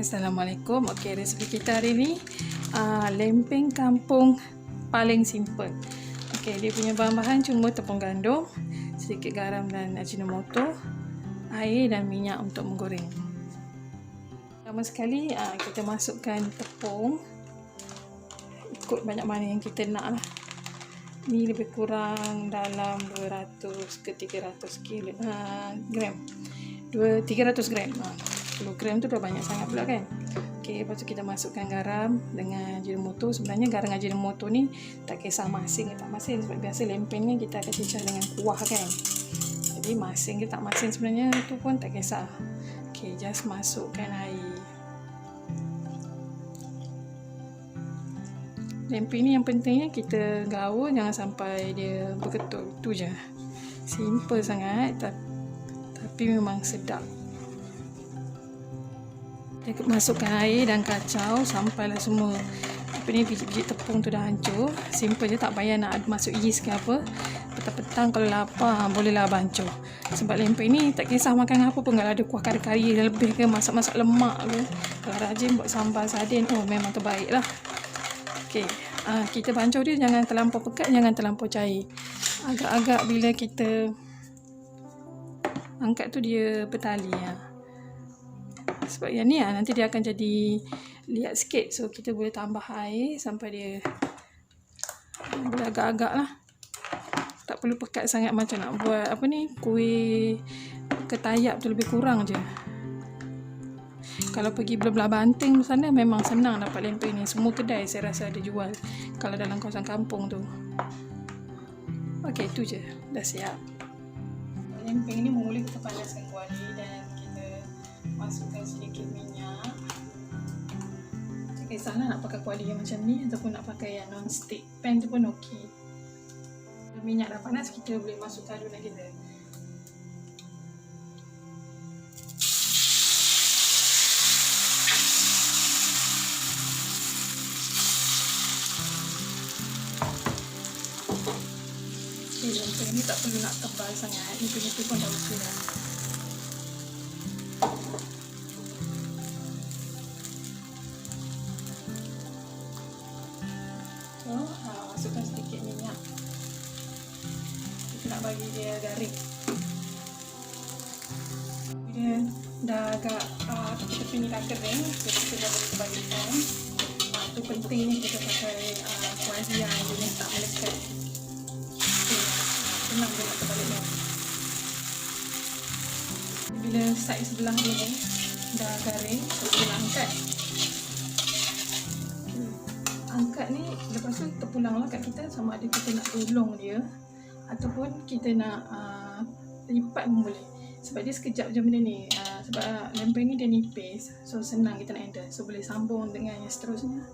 Assalamualaikum. Okey, resipi kita hari ni uh, lempeng kampung paling simple. Okey, dia punya bahan-bahan cuma tepung gandum, sedikit garam dan ajinomoto, air dan minyak untuk menggoreng. Pertama sekali uh, kita masukkan tepung ikut banyak mana yang kita nak lah. Ni lebih kurang dalam 200 ke 300 kilo, uh, gram. 2, 300 gram. Uh. 10 gram tu dah banyak sangat pula kan. Ok lepas tu kita masukkan garam dengan ajinomoto sebenarnya garam ajinomoto ni tak kisah masing tak masing. Sebab biasa lempeng ni kita akan cecah dengan kuah kan. Jadi masing ke tak masing sebenarnya tu pun tak kisah. Ok just masukkan air. Lempeng ni yang pentingnya kita gaul jangan sampai dia berketul tu je. Simple sangat tapi memang sedap dia masukkan air dan kacau sampailah semua. Apa ni biji-biji tepung tu dah hancur. Simple je tak payah nak masuk yeast ke apa. Petang-petang kalau lapar bolehlah bancuh sebab lempeng ni tak kisah makan apa pun kalau ada kuah kari-kari lebih ke masak-masak lemak ke. Kalau rajin buat sambal sardin oh memang terbaik lah ok ha, kita bancuh dia jangan terlampau pekat jangan terlampau cair. Agak-agak bila kita angkat tu dia bertali ya sebab yang ni lah, nanti dia akan jadi liat sikit. So kita boleh tambah air sampai dia boleh agak-agak lah. Tak perlu pekat sangat macam nak buat apa ni kuih ketayap tu lebih kurang je. Kalau pergi belah-belah banting sana memang senang dapat lempeng ni. Semua kedai saya rasa ada jual kalau dalam kawasan kampung tu. Ok tu je. Dah siap. Lempeng ni mula kita panaskan kuali masukkan sedikit minyak tak kisahlah nak pakai kuali yang macam ni ataupun nak pakai yang non stick pan tu pun ok minyak dah panas kita boleh masukkan adunan kita Okay, ini tak perlu nak tebal sangat. Ini punya tu pun dah okey dah. Masukkan sedikit minyak. Kita nak bagi dia garing. Bila dah agak uh, tepi ni dah kering jadi kita dah boleh bagikan uh, tu penting ni kita pakai uh, kuali yang jenis tak melekat. Senang dia nak terbalik bila side sebelah ni dah garing kita terpulang lah kat kita sama ada kita nak tolong dia ataupun kita nak uh, lipat pun boleh sebab dia sekejap je benda ni. Uh, sebab uh, lempeng ni dia nipis. So senang kita nak handle. So boleh sambung dengan yang seterusnya